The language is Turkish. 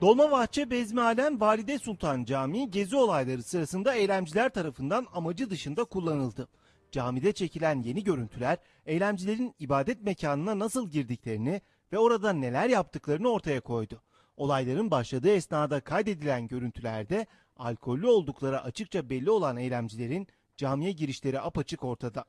Dolmabahçe Bezmialem Valide Sultan Camii gezi olayları sırasında eylemciler tarafından amacı dışında kullanıldı. Camide çekilen yeni görüntüler eylemcilerin ibadet mekanına nasıl girdiklerini ve orada neler yaptıklarını ortaya koydu. Olayların başladığı esnada kaydedilen görüntülerde alkollü oldukları açıkça belli olan eylemcilerin camiye girişleri apaçık ortada.